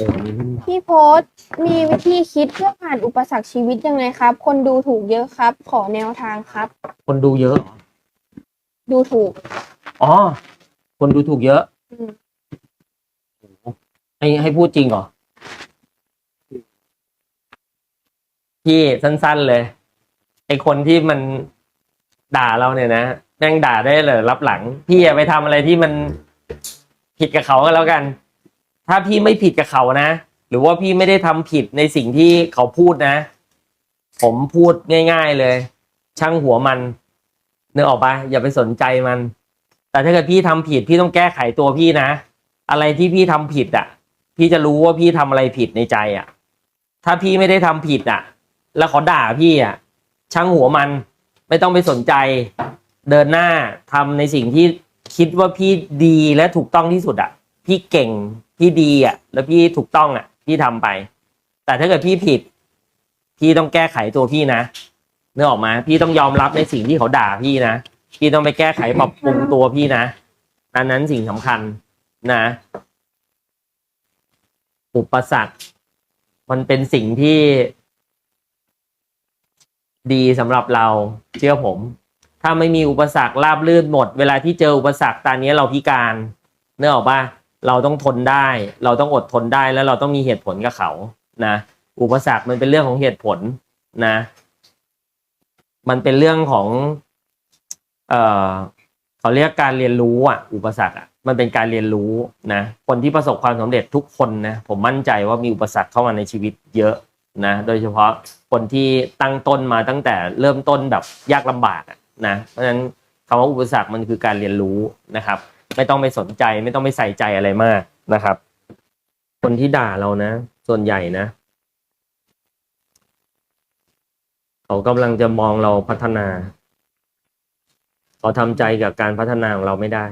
อ้นี่มันพี่โพสต์มีวิธีคิดเพื่อผ่านอุปสรรคชีวิตยังไงครับ คนดูถูกเยอะครับ ขอแนวทางครับ คนดูเยอะเหรอดูถูก อ๋อ คนดูถูกเยอะอืม ให้ให้พูดจริงเหรอ พี่สั้นๆเลย ไอคนที่มันด่าเราเนี่ยนะแม่งด่าได้เลยรับหลัง พี่อย่าไปทำอะไรที่มันผิดกับเขาก็แล้วกัน ถ้าพี่ไม่ผิดกับเขานะ หรือว่าพี่ไม่ได้ทำผิดในสิ่งที่เขาพูดนะ ผมพูดง่าย ๆเลย ช่างหัวมันเนึกอออกปะอย่าไปสนใจมัน แต่ถ้าเกิดพี่ทำผิดพี่ต้องแก้ไขตัวพี่นะ อะไรที่พี่ทำผิดอะ พี่จะรู้ว่าพี่ทำอะไรผิดในใจอะ ถ้าพี่ไม่ได้ทำผิดอะ แล้วเขาด่าพี่อะ ช่างหัวมันไม่ต้องไปสนใจ เดินหน้าทำในสิ่งที่คิดว่าพี่ดีและถูกต้องที่สุดอะ พี่เก่งพี่ดีอะ แล้วพี่ถูกต้องอะ พี่ทำไป แต่ถ้าเกิดพี่ผิด พี่ต้องแก้ไขตัวพี่นะเนื้อออกมา พี่ต้องยอมรับในสิ่งที่เขาด่าพี่นะพี่ต้องไปแก้ไขปรับปรุงตัวพี่นะอันนั้นสิ่งสำคัญนะ อุปสรรคมันเป็นสิ่งที่ ดีสำหรับเราเชื่อผม ถ้าไม่มีอุปสรรคราบลื่นหมด เวลาที่เจออุปสรรคตอนนี้เราพิการเนื้อออกปะ เราต้องทนได้ เราต้องอดทนได้แล้วเราต้องมีเหตุผลกับเขานะอุปสรรคมันเป็นเรื่องของเหตุผลนะ มันเป็นเรื่องของ เอ่อเขาเรียกการเรียนรู้อะ อุปสรรคอะมันเป็นการเรียนรู้นะคนที่ประสบความสำเร็จทุกคนนะผมมั่นใจว่ามีอุปสรรคเข้ามาในชีวิตเยอะนะโดยเฉพาะคนที่ตั้งต้นมาตั้งแต่เริ่มต้นแบบยากลำบากนะเพราะฉะนั้นคำว่าอุปสรรคมันคือการเรียนรู้นะครับ ไม่ต้องไปสนใจ ไม่ต้องไปใส่ใจอะไรมากนะครับ คนที่ด่าเรานะ ส่วนใหญ่นะ เขากำลังจะมองเราพัฒนาเขาทำใจกับการพัฒนาของเราไม่ได้